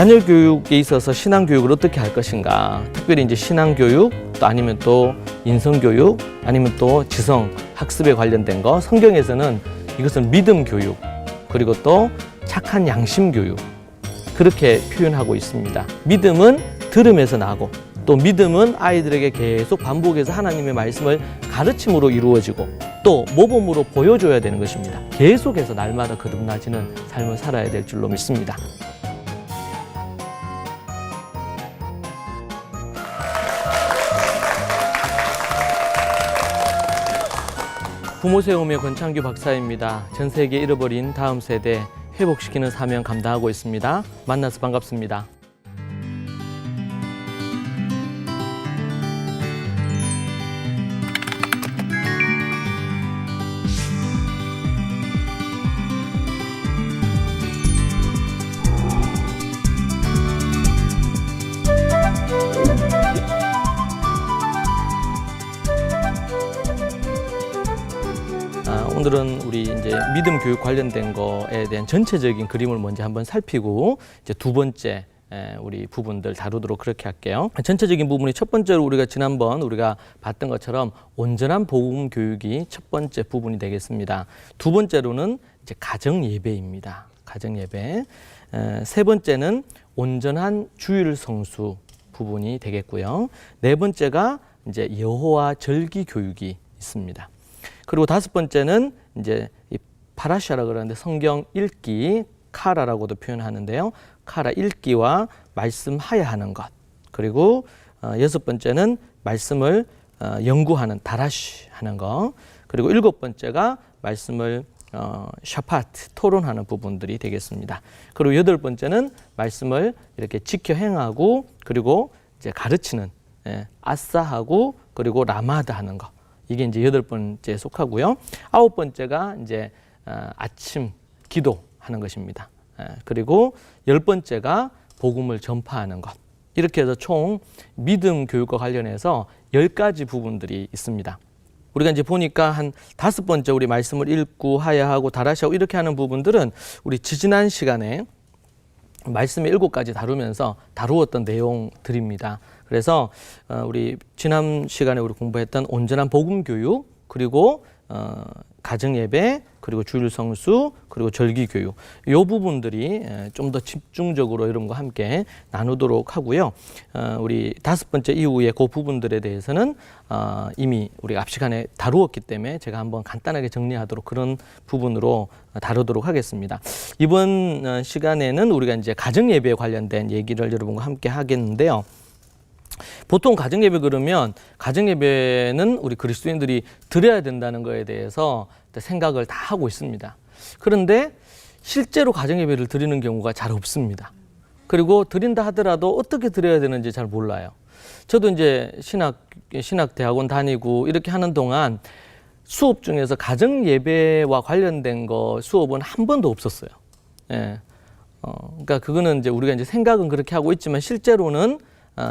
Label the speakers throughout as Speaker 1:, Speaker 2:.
Speaker 1: 자녀 교육에 있어서 신앙 교육을 어떻게 할 것인가. 특별히 이제 신앙 교육 또 아니면 또 인성 교육 아니면 또 지성 학습에 관련된 거 성경에서는 이것을 믿음 교육 그리고 또 착한 양심 교육 그렇게 표현하고 있습니다. 믿음은 들음에서 나고 또 믿음은 아이들에게 계속 반복해서 하나님의 말씀을 가르침으로 이루어지고 또 모범으로 보여줘야 되는 것입니다. 계속해서 날마다 거듭나지는 삶을 살아야 될 줄로 믿습니다. 부모 세움의 권창규 박사입니다. 전 세계 잃어버린 다음 세대 회복시키는 사명 감당하고 있습니다. 만나서 반갑습니다. 믿음 교육 관련된 거에 대한 전체적인 그림을 먼저 한번 살피고 이제 두 번째 에, 우리 부분들 다루도록 그렇게 할게요. 전체적인 부분이 첫 번째로 우리가 지난번 우리가 봤던 것처럼 온전한 복음 교육이 첫 번째 부분이 되겠습니다. 두 번째로는 이제 가정 예배입니다. 가정 예배. 에, 세 번째는 온전한 주일 성수 부분이 되겠고요. 네 번째가 이제 여호와 절기 교육이 있습니다. 그리고 다섯 번째는 이제 이 파라샤라 그러는데 성경 읽기 카라라고도 표현하는데요. 카라 읽기와 말씀하야 하는 것. 그리고 어, 여섯 번째는 말씀을 어, 연구하는 다라시 하는 거. 그리고 일곱 번째가 말씀을 어, 샤파트 토론하는 부분들이 되겠습니다. 그리고 여덟 번째는 말씀을 이렇게 지켜 행하고 그리고 이제 가르치는 예, 아싸하고 그리고 라마다 하는 거. 이게 이제 여덟 번째에 속하고요. 아홉 번째가 이제 어, 아침 기도하는 것입니다. 예, 그리고 열 번째가 복음을 전파하는 것. 이렇게 해서 총 믿음 교육과 관련해서 열 가지 부분들이 있습니다. 우리가 이제 보니까 한 다섯 번째 우리 말씀을 읽고 하야 하고 다라시하고 이렇게 하는 부분들은 우리 지지난 시간에 말씀의 일곱 가지 다루면서 다루었던 내용들입니다. 그래서 어, 우리 지난 시간에 우리 공부했던 온전한 복음 교육 그리고 어, 가정 예배 그리고 주일 성수 그리고 절기 교육 이 부분들이 좀 더 집중적으로 여러분과 함께 나누도록 하고요. 어, 우리 다섯 번째 이후에 그 부분들에 대해서는 어, 이미 우리가 앞 시간에 다루었기 때문에 제가 한번 간단하게 정리하도록 그런 부분으로 다루도록 하겠습니다. 이번 어, 시간에는 우리가 이제 가정 예배에 관련된 얘기를 여러분과 함께 하겠는데요. 보통 가정 예배 그러면 가정 예배는 우리 그리스도인들이 드려야 된다는 거에 대해서 생각을 다 하고 있습니다. 그런데 실제로 가정 예배를 드리는 경우가 잘 없습니다. 그리고 드린다 하더라도 어떻게 드려야 되는지 잘 몰라요. 저도 이제 신학 신학 대학원 다니고 이렇게 하는 동안 수업 중에서 가정 예배와 관련된 거 수업은 한 번도 없었어요. 예. 어, 그러니까 그거는 이제 우리가 이제 생각은 그렇게 하고 있지만 실제로는 어,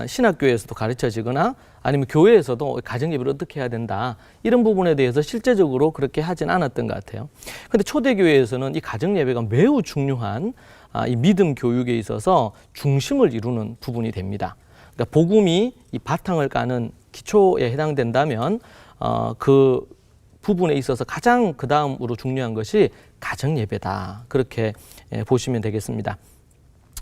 Speaker 1: 신학교에서도 가르쳐지거나 아니면 교회에서도 가정 예배를 어떻게 해야 된다 이런 부분에 대해서 실제적으로 그렇게 하진 않았던 것 같아요. 근데 초대 교회에서는 이 가정 예배가 매우 중요한 아, 이 믿음 교육에 있어서 중심을 이루는 부분이 됩니다. 그러니까 복음이 이 바탕을 까는 기초에 해당된다면 어, 그 부분에 있어서 가장 그 다음으로 중요한 것이 가정 예배다 그렇게 예, 보시면 되겠습니다.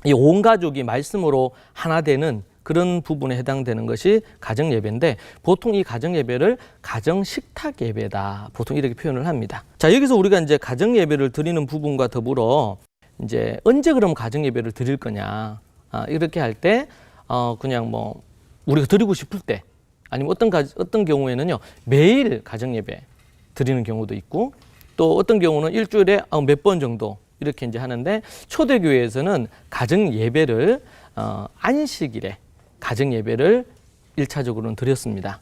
Speaker 1: 이 온 가족이 말씀으로 하나 되는 그런 부분에 해당되는 것이 가정 예배인데 보통 이 가정 예배를 가정 식탁 예배다 보통 이렇게 표현을 합니다. 자 여기서 우리가 이제 가정 예배를 드리는 부분과 더불어 이제 언제 그럼 가정 예배를 드릴 거냐 아, 이렇게 할 때 어, 그냥 뭐 우리가 드리고 싶을 때 아니면 어떤 가, 어떤 경우에는요 매일 가정 예배 드리는 경우도 있고 또 어떤 경우는 일주일에 어, 몇번 정도 이렇게 이제 하는데 초대교회에서는 가정 예배를 어, 안식일에 가정 예배를 일차적으로는 드렸습니다.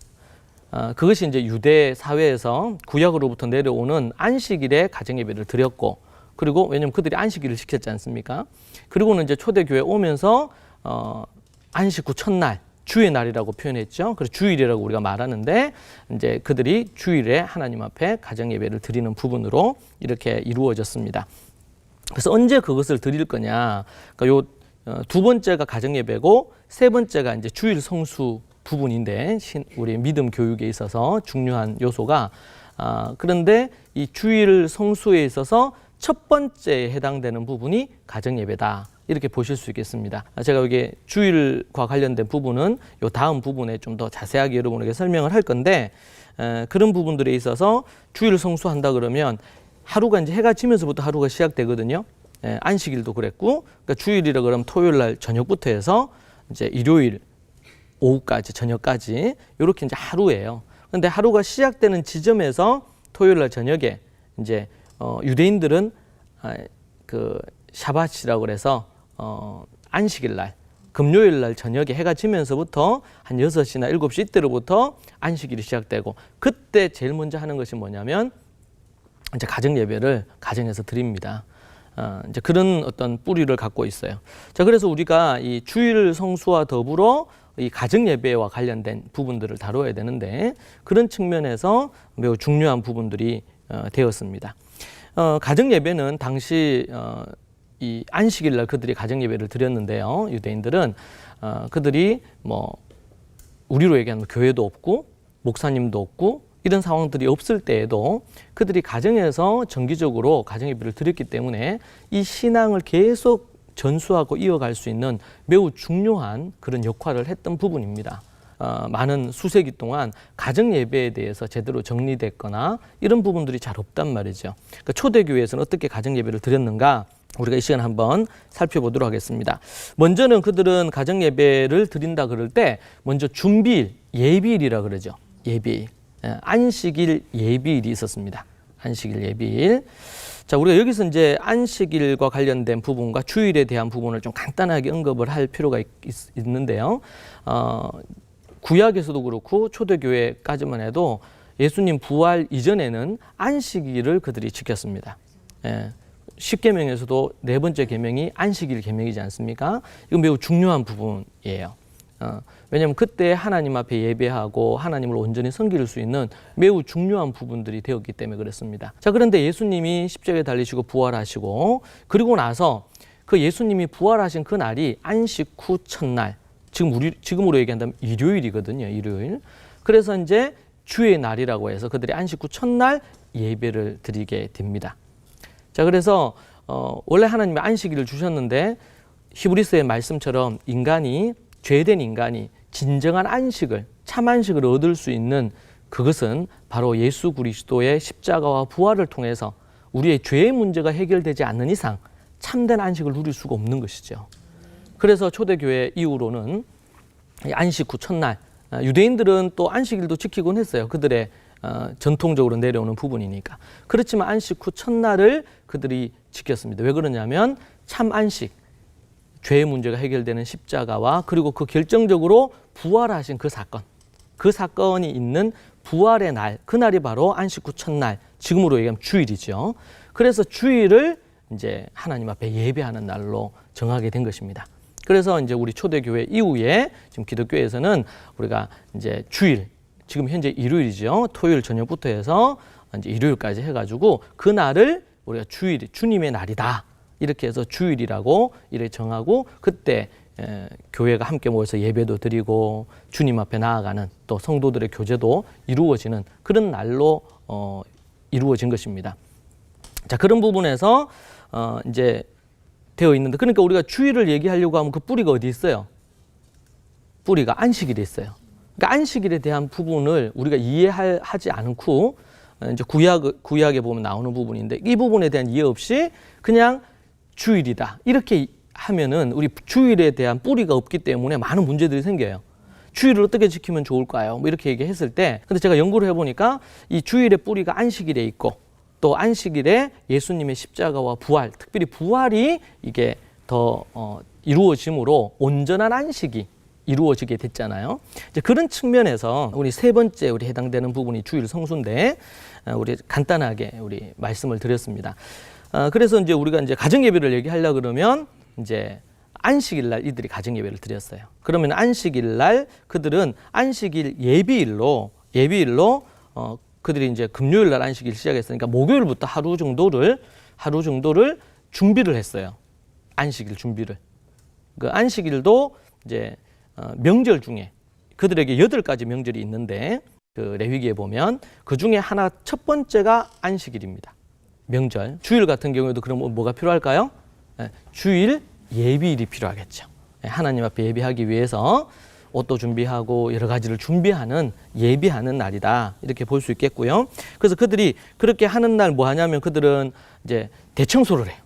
Speaker 1: 어, 그것이 이제 유대 사회에서 구약으로부터 내려오는 안식일에 가정 예배를 드렸고 그리고 왜냐면 그들이 안식일을 지켰지 않습니까? 그리고는 이제 초대교회 오면서 어, 안식 후 첫날 주의 날이라고 표현했죠. 그래서 주일이라고 우리가 말하는데 이제 그들이 주일에 하나님 앞에 가정 예배를 드리는 부분으로 이렇게 이루어졌습니다. 그래서 언제 그것을 드릴 거냐? 그러니까 요 어, 두 번째가 가정 예배고 세 번째가 이제 주일 성수 부분인데 신- 우리 믿음 교육에 있어서 중요한 요소가 아, 그런데 이 주일 성수에 있어서 첫 번째에 해당되는 부분이 가정 예배다. 이렇게 보실 수 있겠습니다. 아, 제가 여기 주일과 관련된 부분은 요 다음 부분에 좀 더 자세하게 여러분에게 설명을 할 건데 에, 그런 부분들에 있어서 주일 성수한다 그러면 하루가 이제 해가 지면서부터 하루가 시작되거든요. 예, 안식일도 그랬고, 그러니까 주일이라 그러면 토요일 날 저녁부터 해서 이제 일요일 오후까지 저녁까지 이렇게 이제 하루예요. 근데 하루가 시작되는 지점에서 토요일 날 저녁에 이제 어, 유대인들은 아, 그 샤바치라고 그래서 어, 안식일 날 금요일 날 저녁에 해가 지면서부터 한 6시나 7시 이때로부터 안식일이 시작되고 그때 제일 먼저 하는 것이 뭐냐면 이제 가정 예배를 가정에서 드립니다. 어, 이제 그런 어떤 뿌리를 갖고 있어요. 자, 그래서 우리가 이 주일 성수와 더불어 이 가정 예배와 관련된 부분들을 다뤄야 되는데 그런 측면에서 매우 중요한 부분들이 어, 되었습니다. 어, 가정 예배는 당시 어, 이 안식일 날 그들이 가정 예배를 드렸는데요. 유대인들은 어, 그들이 뭐 우리로 얘기하면 교회도 없고 목사님도 없고 이런 상황들이 없을 때에도 그들이 가정에서 정기적으로 가정 예배를 드렸기 때문에 이 신앙을 계속 전수하고 이어갈 수 있는 매우 중요한 그런 역할을 했던 부분입니다. 어, 많은 수세기 동안 가정 예배에 대해서 제대로 정리됐거나 이런 부분들이 잘 없단 말이죠. 그러니까 초대교회에서는 어떻게 가정 예배를 드렸는가 우리가 이 시간 한번 살펴보도록 하겠습니다. 먼저는 그들은 가정 예배를 드린다 그럴 때 먼저 준비일, 예비일이라 그러죠. 예비일. 예, 안식일 예비일이 있었습니다. 안식일 예비일. 자, 우리가 여기서 이제 안식일과 관련된 부분과 주일에 대한 부분을 좀 간단하게 언급을 할 필요가 있, 는데요 어, 구약에서도 그렇고 초대교회까지만 해도 예수님 부활 이전에는 안식일을 그들이 지켰습니다. 예. 십계명에서도 네 번째 계명이 안식일 계명이지 않습니까? 이건 매우 중요한 부분이에요. 어, 왜냐하면 그때 하나님 앞에 예배하고 하나님을 온전히 섬길 수 있는 매우 중요한 부분들이 되었기 때문에 그렇습니다. 자, 그런데 예수님이 십자가에 달리시고 부활하시고 그리고 나서 그 예수님이 부활하신 그 날이 안식 후 첫날, 지금 우리 지금으로 얘기한다면 일요일이거든요. 일요일. 그래서 이제 주의 날이라고 해서 그들이 안식 후 첫날 예배를 드리게 됩니다. 자, 그래서 어, 원래 하나님이 안식일을 주셨는데 히브리스의 말씀처럼 인간이 죄된 인간이 진정한 안식을 참 안식을 얻을 수 있는 그것은 바로 예수 그리스도의 십자가와 부활을 통해서 우리의 죄의 문제가 해결되지 않는 이상 참된 안식을 누릴 수가 없는 것이죠. 그래서 초대교회 이후로는 이 안식 후 첫날 아, 유대인들은 또 안식일도 지키곤 했어요. 그들의 어, 전통적으로 내려오는 부분이니까. 그렇지만 안식 후 첫날을 그들이 지켰습니다. 왜 그러냐면 참 안식, 죄의 문제가 해결되는 십자가와 그리고 그 결정적으로 부활하신 그 사건, 그 사건이 있는 부활의 날, 그날이 바로 안식 후 첫날, 지금으로 얘기하면 주일이죠. 그래서 주일을 이제 하나님 앞에 예배하는 날로 정하게 된 것입니다. 그래서 이제 우리 초대교회 이후에 지금 기독교에서는 우리가 이제 주일, 지금 현재 일요일이죠. 토요일 저녁부터 해서 이제 일요일까지 해가지고 그 날을 우리가 주일, 주님의 날이다. 이렇게 해서 주일이라고 이렇게 정하고 그때 에, 교회가 함께 모여서 예배도 드리고 주님 앞에 나아가는 또 성도들의 교제도 이루어지는 그런 날로 어, 이루어진 것입니다. 자 그런 부분에서 어, 이제 되어 있는데 그러니까 우리가 주일을 얘기하려고 하면 그 뿌리가 어디 있어요? 뿌리가 안식일에 있어요. 그러니까 안식일에 대한 부분을 우리가 이해하지 않고 어, 이제 구약 구약에 보면 나오는 부분인데 이 부분에 대한 이해 없이 그냥 주일이다 이렇게 하면은 우리 주일에 대한 뿌리가 없기 때문에 많은 문제들이 생겨요. 주일을 어떻게 지키면 좋을까요? 뭐 이렇게 얘기했을 때 근데 제가 연구를 해보니까 이 주일의 뿌리가 안식일에 있고 또 안식일에 예수님의 십자가와 부활, 특별히 부활이 이게 더 어, 이루어짐으로 온전한 안식이 이루어지게 됐잖아요. 이제 그런 측면에서 우리 세 번째 우리 해당되는 부분이 주일 성수인데 어, 우리 간단하게 우리 말씀을 드렸습니다. 어, 그래서 이제 우리가 이제 가정 예배를 얘기하려 그러면 이제 안식일 날 이들이 가정 예배를 드렸어요. 그러면 안식일 날 그들은 안식일 예비일로 예비일로 어, 그들이 이제 금요일 날 안식일 시작했으니까 목요일부터 하루 정도를 하루 정도를 준비를 했어요. 안식일 준비를. 그 안식일도 이제 어, 명절 중에 그들에게 여덟 가지 명절이 있는데 그 레위기에 보면 그 중에 하나 첫 번째가 안식일입니다. 명절. 주일 같은 경우에도 그럼 뭐가 필요할까요? 예, 주일 예비일이 필요하겠죠. 예, 하나님 앞에 예비하기 위해서 옷도 준비하고 여러 가지를 준비하는 예비하는 날이다 이렇게 볼 수 있겠고요. 그래서 그들이 그렇게 하는 날 뭐 하냐면 그들은 이제 대청소를 해요.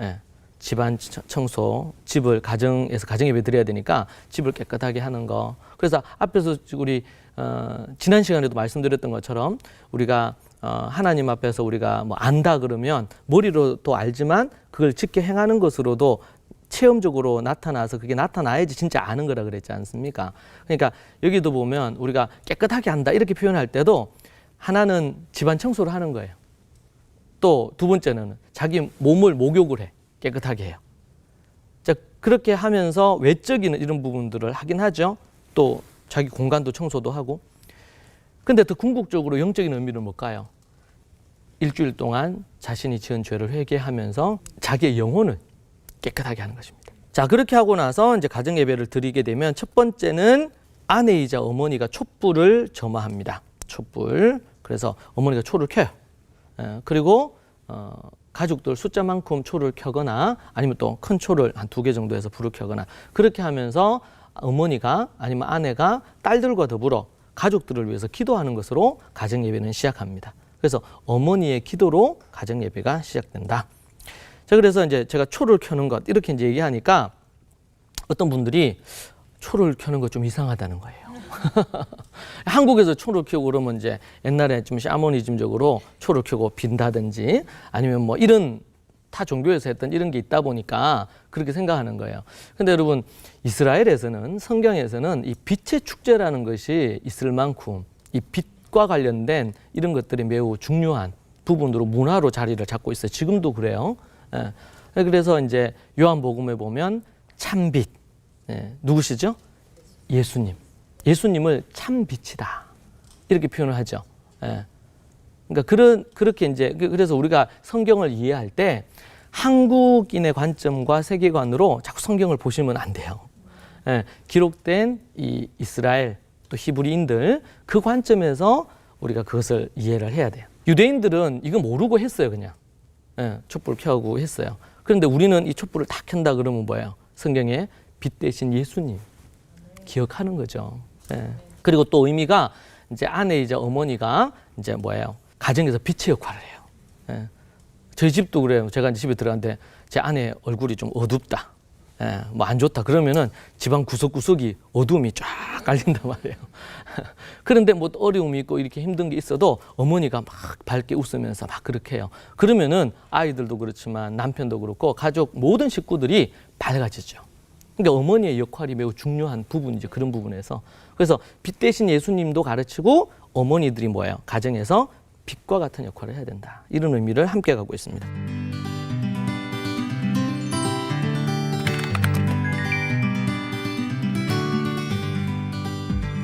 Speaker 1: 예, 집안 청- 청소, 집을 가정에서 가정 예배 드려야 되니까 집을 깨끗하게 하는 거. 그래서 앞에서 우리 어, 지난 시간에도 말씀드렸던 것처럼 우리가 어, 하나님 앞에서 우리가 뭐 안다 그러면 머리로도 알지만 그걸 직게 행하는 것으로도 체험적으로 나타나서 그게 나타나야지 진짜 아는 거라 그랬지 않습니까? 그러니까 여기도 보면 우리가 깨끗하게 한다 이렇게 표현할 때도 하나는 집안 청소를 하는 거예요. 또 두 번째는 자기 몸을 목욕을 해 깨끗하게 해요. 자 그렇게 하면서 외적인 이런 부분들을 하긴 하죠. 또 자기 공간도 청소도 하고. 근데 더 궁극적으로 영적인 의미는 뭘까요? 일주일 동안 자신이 지은 죄를 회개하면서 자기의 영혼을 깨끗하게 하는 것입니다. 자 그렇게 하고 나서 이제 가정 예배를 드리게 되면 첫 번째는 아내이자 어머니가 촛불을 점화합니다. 촛불. 그래서 어머니가 초를 켜요. 예, 그리고 어, 가족들 숫자만큼 초를 켜거나 아니면 또 큰 초를 한 두 개 정도 해서 불을 켜거나 그렇게 하면서 어머니가 아니면 아내가 딸들과 더불어 가족들을 위해서 기도하는 것으로 가정 예배는 시작합니다. 그래서 어머니의 기도로 가정 예배가 시작된다. 자 그래서 이제 제가 초를 켜는 것 이렇게 이제 얘기하니까 어떤 분들이 초를 켜는 거좀 이상하다는 거예요. 한국에서 초를 켜고 그러면 이제 옛날에 좀 샤머니즘적으로 초를 켜고 빈다든지 아니면 뭐 이런 타 종교에서 했던 이런 게 있다 보니까 그렇게 생각하는 거예요. 근데 여러분 이스라엘에서는 성경에서는 이 빛의 축제라는 것이 있을 만큼 이 빛과 관련된 이런 것들이 매우 중요한 부분으로 문화로 자리를 잡고 있어요. 지금도 그래요. 예. 그래서 이제 요한복음에 보면 참빛 예. 누구시죠? 예수님. 예수님을 참 빛이다. 이렇게 표현을 하죠. 예. 그러니까 그런 그렇게 이제 그- 그래서 우리가 성경을 이해할 때 한국인의 관점과 세계관으로 자꾸 성경을 보시면 안 돼요. 예. 기록된 이 이스라엘 또 히브리인들 그 관점에서 우리가 그것을 이해를 해야 돼요. 유대인들은 이거 모르고 했어요, 그냥. 예, 촛불 켜고 했어요. 그런데 우리는 이 촛불을 다 켠다 그러면 뭐예요? 성경에 빛 대신 예수님 기억하는 거죠. 예. 그리고 또 의미가 이제 아내이자 어머니가 이제 뭐예요? 가정에서 빛의 역할을 해요. 예. 저희 집도 그래요. 제가 이제 집에 들어갔는데 제 아내 얼굴이 좀 어둡다. 예, 뭐 안 좋다. 그러면은 집안 구석구석이 어둠이 쫙 깔린단 말이에요. 그런데 뭐 어려움이 있고 이렇게 힘든 게 있어도 어머니가 막 밝게 웃으면서 막 그렇게 해요. 그러면은 아이들도 그렇지만 남편도 그렇고 가족 모든 식구들이 밝아지죠. 그러니까 어머니의 역할이 매우 중요한 부분이죠. 그런 부분에서. 그래서 빛 대신 예수님도 가르치고 어머니들이 뭐예요? 가정에서 빛과 같은 역할을 해야 된다. 이런 의미를 함께 가고 있습니다.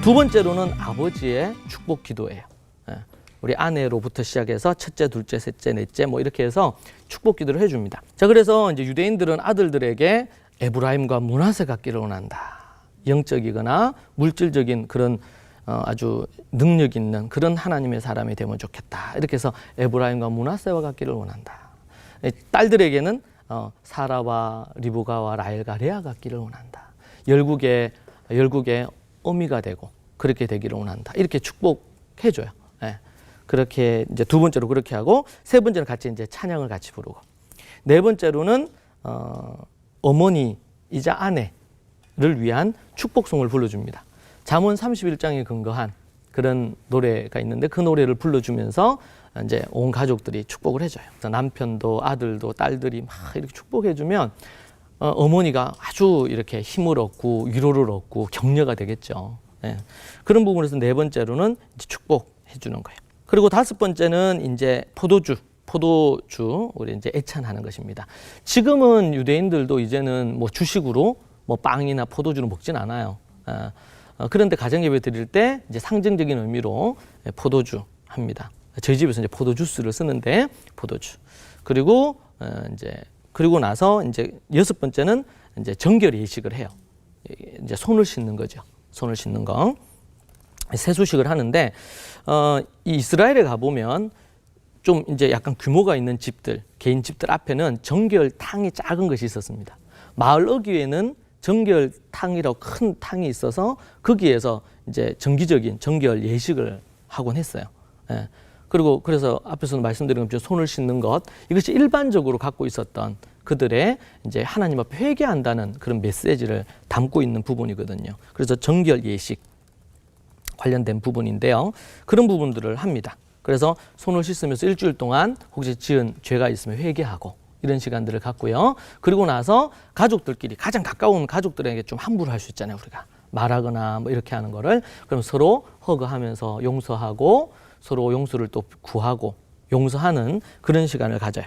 Speaker 1: 두 번째로는 아버지의 축복 기도예요. 예. 우리 아내로부터 시작해서 첫째, 둘째, 셋째, 넷째 뭐 이렇게 해서 축복 기도를 해줍니다. 자, 그래서 이제 유대인들은 아들들에게 에브라임과 문하세 같기를 원한다. 영적이거나 물질적인 그런 어, 아주 능력 있는 그런 하나님의 사람이 되면 좋겠다. 이렇게 해서 에브라임과 문하세와 같기를 원한다. 예, 딸들에게는 어, 사라와 리브가와 라헬과 레아 같기를 원한다. 열국의 열국의 어미가 되고 그렇게 되기를 원한다. 이렇게 축복해줘요. 예. 그렇게 이제 두 번째로 그렇게 하고 세 번째는 같이 이제 찬양을 같이 부르고 네 번째로는 어, 어머니이자 아내를 위한 축복송을 불러줍니다. 잠언 31장에 근거한 그런 노래가 있는데 그 노래를 불러주면서 이제 온 가족들이 축복을 해줘요. 남편도 아들도 딸들이 막 이렇게 축복해주면 어, 어머니가 아주 이렇게 힘을 얻고 위로를 얻고 격려가 되겠죠. 예. 그런 부분에서 네 번째로는 축복해 주는 거예요. 그리고 다섯 번째는 이제 포도주, 포도주 우리 이제 애찬하는 것입니다. 지금은 유대인들도 이제는 뭐 주식으로 뭐 빵이나 포도주를 먹진 않아요. 어, 어, 그런데 가정 예배 드릴 때 이제 상징적인 의미로 예, 포도주 합니다. 저희 집에서 이제 포도 주스를 쓰는데 포도주. 그리고 어, 이제 그리고 나서 이제 여섯 번째는 이제 정결 예식을 해요. 이제 손을 씻는 거죠. 손을 씻는 거. 세수식을 하는데 어, 이 이스라엘에 가 보면 좀 이제 약간 규모가 있는 집들, 개인 집들 앞에는 정결탕이 작은 것이 있었습니다. 마을 어귀에는 정결탕이라고 큰 탕이 있어서 거기에서 이제 정기적인 정결 예식을 하곤 했어요. 예. 그리고 그래서 앞에서도 말씀드린 것처럼 손을 씻는 것 이것이 일반적으로 갖고 있었던 그들의 이제 하나님 앞에 회개한다는 그런 메시지를 담고 있는 부분이거든요. 그래서 정결 예식 관련된 부분인데요. 그런 부분들을 합니다. 그래서 손을 씻으면서 일주일 동안 혹시 지은 죄가 있으면 회개하고 이런 시간들을 갖고요. 그리고 나서 가족들끼리 가장 가까운 가족들에게 좀 함부를 할 수 있잖아요. 우리가 말하거나 뭐 이렇게 하는 거를 그럼 서로 허그하면서 용서하고 서로 용서를 또 구하고 용서하는 그런 시간을 가져요.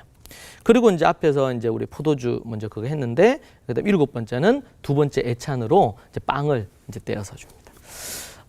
Speaker 1: 그리고 이제 앞에서 이제 우리 포도주 먼저 그거 했는데 그다음 일곱 번째는 두 번째 애찬으로 이제 빵을 이제 떼어서 줍니다.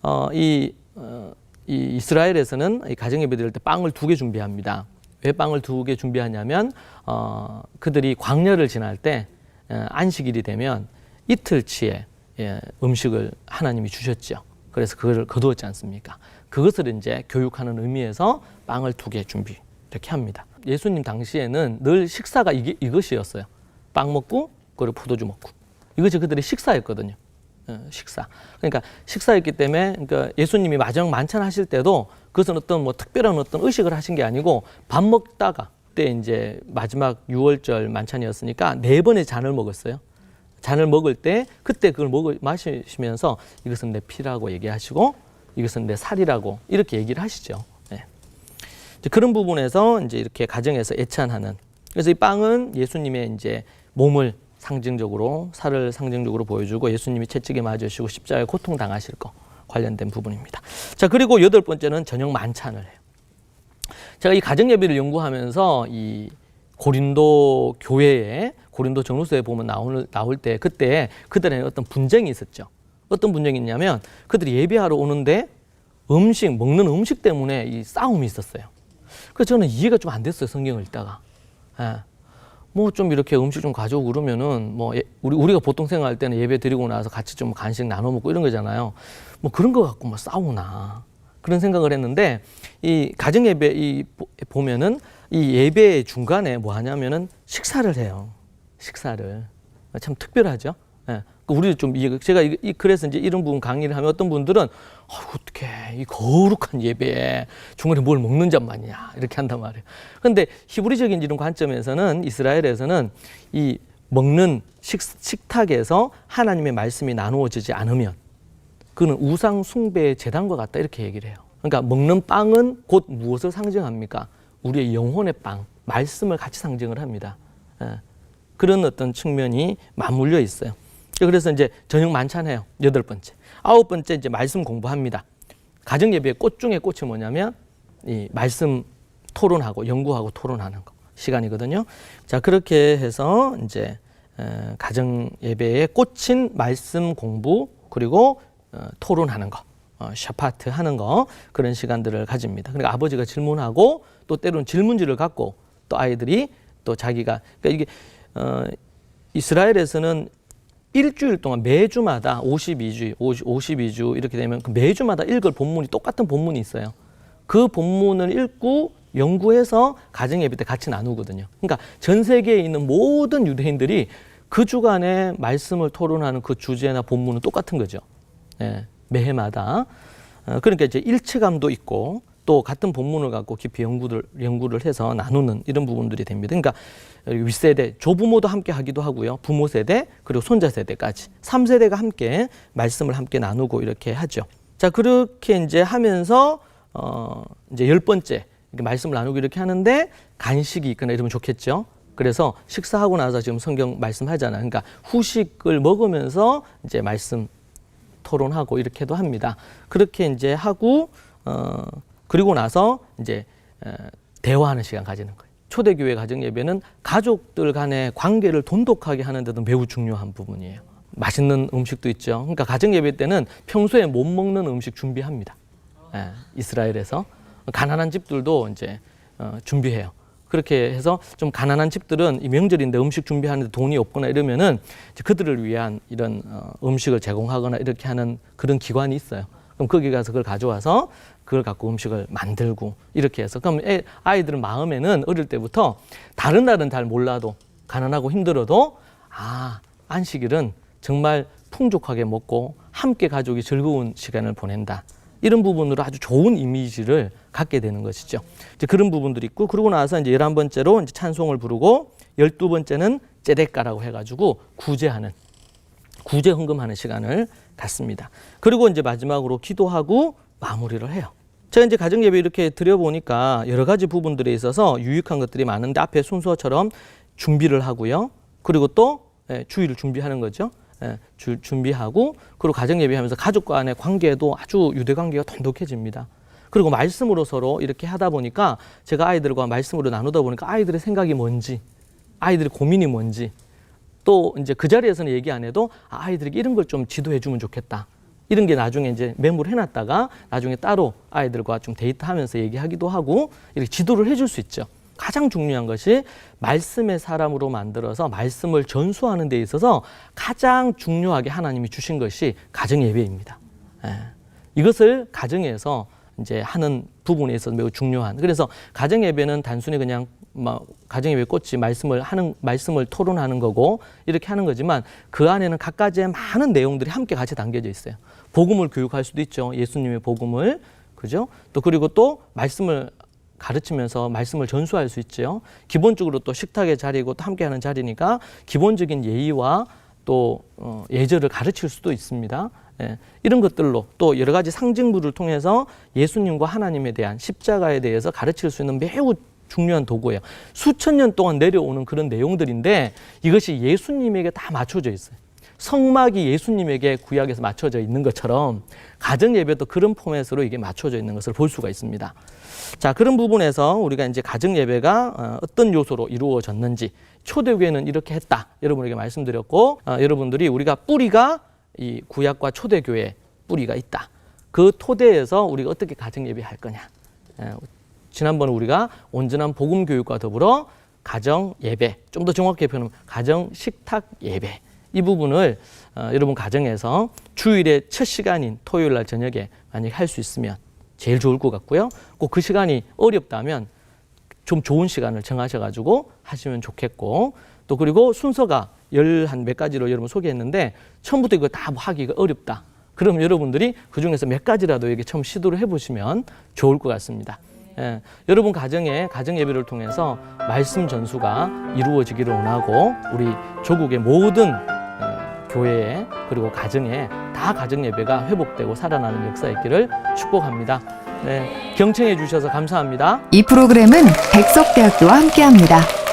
Speaker 1: 어, 이, 어, 이 이스라엘에서는 이 가정 예배 드릴 때 빵을 두 개 준비합니다. 왜 빵을 두 개 준비하냐면 어, 그들이 광야를 지날 때 어, 안식일이 되면 이틀치의 예, 음식을 하나님이 주셨죠. 그래서 그걸 거두었지 않습니까? 그것을 이제 교육하는 의미에서 빵을 두 개 준비 이렇게 합니다. 예수님 당시에는 늘 식사가 이게, 이것이었어요. 빵 먹고 그리고 포도주 먹고 이것이 그들의 식사였거든요. 어, 식사. 그러니까 식사였기 때문에 그러니까 예수님이 마지막 만찬 하실 때도 그것은 어떤 뭐 특별한 어떤 의식을 하신 게 아니고 밥 먹다가 그때 이제 마지막 유월절 만찬이었으니까 네 번의 잔을 먹었어요. 잔을 먹을 때 그때 그걸 먹을 마시면서 이것은 내 피라고 얘기하시고 이것은 내 살이라고 이렇게 얘기를 하시죠. 네. 그런 부분에서 이제 이렇게 가정에서 애찬하는 그래서 이 빵은 예수님의 이제 몸을 상징적으로 살을 상징적으로 보여주고 예수님이 채찍에 맞으시고 십자가에 고통 당하실 거 관련된 부분입니다. 자 그리고 여덟 번째는 저녁 만찬을 해요. 제가 이 가정 예배를 연구하면서 이 고린도 교회에 고린도 전후서에 보면 나올 나올 때 그때 그들의 어떤 분쟁이 있었죠. 어떤 분쟁이 있냐면 그들이 예배하러 오는데 음식 먹는 음식 때문에 이 싸움이 있었어요. 그래서 저는 이해가 좀 안 됐어요 성경을 읽다가. 예. 뭐 좀 이렇게 음식 좀 가져오고 그러면은 뭐 예- 우리 우리가 보통 생각할 때는 예배 드리고 나서 같이 좀 간식 나눠 먹고 이런 거잖아요. 뭐 그런 거 갖고 뭐 싸우나 그런 생각을 했는데 이 가정 예배 이 보- 보면은 이 예배 중간에 뭐 하냐면은 식사를 해요. 식사를 참 특별하죠. 예. 그 우리 좀 이해 제가 이, 이 그래서 이제 이런 부분 강의를 하면 어떤 분들은 어, 어떻게 이 거룩한 예배에 중간에 뭘 먹는 잔만이냐 이렇게 한단 말이에요. 근데 히브리적인 이런 관점에서는 이스라엘에서는 이 먹는 식, 식탁에서 하나님의 말씀이 나누어지지 않으면 그는 우상 숭배의 재단과 같다 이렇게 얘기를 해요. 그러니까 먹는 빵은 곧 무엇을 상징합니까? 우리의 영혼의 빵, 말씀을 같이 상징을 합니다. 예. 그런 어떤 측면이 맞물려 있어요. 그래서 이제 저녁 만찬해요. 여덟 번째. 아홉 번째 이제 말씀 공부합니다. 가정 예배의 꽃 중에 꽃이 뭐냐면 이 말씀 토론하고 연구하고 토론하는 거 시간이거든요. 자 그렇게 해서 이제 에, 가정 예배의 꽃인 말씀 공부 그리고 어, 토론하는 거, 어, 샤파트 하는 거 그런 시간들을 가집니다. 그러니까 아버지가 질문하고 또 때로는 질문지를 갖고 또 아이들이 또 자기가 그러니까 이게 어, 이스라엘에서는 일주일 동안 매주마다 52주, 52주 이렇게 되면 그 매주마다 읽을 본문이 똑같은 본문이 있어요. 그 본문을 읽고 연구해서 가정 예배 때 같이 나누거든요. 그러니까 전 세계에 있는 모든 유대인들이 그 주간에 말씀을 토론하는 그 주제나 본문은 똑같은 거죠. 예, 매해마다. 어, 그러니까 이제 일체감도 있고 또 같은 본문을 갖고 깊이 연구를 연구를 해서 나누는 이런 부분들이 됩니다. 그러니까 윗세대 조부모도 함께 하기도 하고요. 부모 세대 그리고 손자 세대까지 삼세대가 함께 말씀을 함께 나누고 이렇게 하죠. 자, 그렇게 이제 하면서 어 이제 열 번째 이렇게 말씀을 나누고 이렇게 하는데 간식이 있거나 이러면 좋겠죠. 그래서 식사하고 나서 지금 성경 말씀하잖아요. 그러니까 후식을 먹으면서 이제 말씀 토론하고 이렇게도 합니다. 그렇게 이제 하고 어 그리고 나서 이제 에, 대화하는 시간 가지는 거예요. 초대교회 가정 예배는 가족들 간의 관계를 돈독하게 하는 데도 매우 중요한 부분이에요. 맛있는 음식도 있죠. 그러니까 가정 예배 때는 평소에 못 먹는 음식 준비합니다. 예, 이스라엘에서 가난한 집들도 이제 어, 준비해요. 그렇게 해서 좀 가난한 집들은 이 명절인데 음식 준비하는데 돈이 없거나 이러면은 그들을 위한 이런 어, 음식을 제공하거나 이렇게 하는 그런 기관이 있어요. 그럼 거기 가서 그걸 가져와서 그걸 갖고 음식을 만들고 이렇게 해서 그럼 애, 아이들은 마음에는 어릴 때부터 다른 날은 잘 몰라도 가난하고 힘들어도 아 안식일은 정말 풍족하게 먹고 함께 가족이 즐거운 시간을 보낸다. 이런 부분으로 아주 좋은 이미지를 갖게 되는 것이죠. 이제 그런 부분들이 있고 그러고 나서 이제 열한 번째로 이제 찬송을 부르고 열두 번째는 제데까라고 해가지고 구제하는 구제 헌금하는 시간을 갖습니다. 그리고 이제 마지막으로 기도하고 마무리를 해요. 제가 이제 가정 예배 이렇게 드려보니까 여러 가지 부분들에 있어서 유익한 것들이 많은데 앞에 순서처럼 준비를 하고요. 그리고 또 예, 주의를 준비하는 거죠. 예, 주, 준비하고 그리고 가정 예배하면서 가족 간의 관계도 아주 유대 관계가 돈독해집니다. 그리고 말씀으로 서로 이렇게 하다 보니까 제가 아이들과 말씀으로 나누다 보니까 아이들의 생각이 뭔지, 아이들의 고민이 뭔지, 또 이제 그 자리에서는 얘기 안 해도 아, 아이들에게 이런 걸 좀 지도해 주면 좋겠다. 이런 게 나중에 이제 메모를 해놨다가 나중에 따로 아이들과 좀 데이트하면서 얘기하기도 하고 이렇게 지도를 해줄 수 있죠. 가장 중요한 것이 말씀의 사람으로 만들어서 말씀을 전수하는 데 있어서 가장 중요하게 하나님이 주신 것이 가정 예배입니다. 예. 이것을 가정에서 이제 하는 부분에 있어서 매우 중요한. 그래서 가정 예배는 단순히 그냥 뭐 가정 예배 꽃이 말씀을 하는 말씀을 토론하는 거고 이렇게 하는 거지만 그 안에는 각가지의 많은 내용들이 함께 같이 담겨져 있어요. 복음을 교육할 수도 있죠. 예수님의 복음을 그죠? 또 그리고 또 말씀을 가르치면서 말씀을 전수할 수 있죠. 기본적으로 또 식탁의 자리고 또 함께하는 자리니까 기본적인 예의와 또 어, 예절을 가르칠 수도 있습니다. 예, 이런 것들로 또 여러 가지 상징물을 통해서 예수님과 하나님에 대한 십자가에 대해서 가르칠 수 있는 매우 중요한 도구예요. 수천 년 동안 내려오는 그런 내용들인데 이것이 예수님에게 다 맞춰져 있어요. 성막이 예수님에게 구약에서 맞춰져 있는 것처럼 가정 예배도 그런 포맷으로 이게 맞춰져 있는 것을 볼 수가 있습니다. 자, 그런 부분에서 우리가 이제 가정 예배가 어, 어떤 요소로 이루어졌는지 초대교회는 이렇게 했다. 여러분에게 말씀드렸고 어, 여러분들이 우리가 뿌리가 이 구약과 초대교회 뿌리가 있다. 그 토대에서 우리가 어떻게 가정 예배할 거냐. 예, 지난번 우리가 온전한 복음 교육과 더불어 가정 예배, 좀 더 정확하게 표현하면 가정 식탁 예배 이 부분을 어, 여러분 가정에서 주일의 첫 시간인 토요일 날 저녁에 만약 할 수 있으면 제일 좋을 것 같고요. 꼭 그 시간이 어렵다면 좀 좋은 시간을 정하셔가지고 하시면 좋겠고 또 그리고 순서가 열 한 몇 가지로 여러분 소개했는데 처음부터 이거 다 하기가 어렵다. 그럼 여러분들이 그 중에서 몇 가지라도 이게 처음 시도를 해보시면 좋을 것 같습니다. 예, 여러분 가정에 가정 예배를 통해서 말씀 전수가 이루어지기를 원하고 우리 조국의 모든 어, 교회에 그리고 가정에 다 가정 예배가 회복되고 살아나는 역사 있기를 축복합니다. 네, 경청해 주셔서 감사합니다.
Speaker 2: 이 프로그램은 백석대학교와 함께합니다.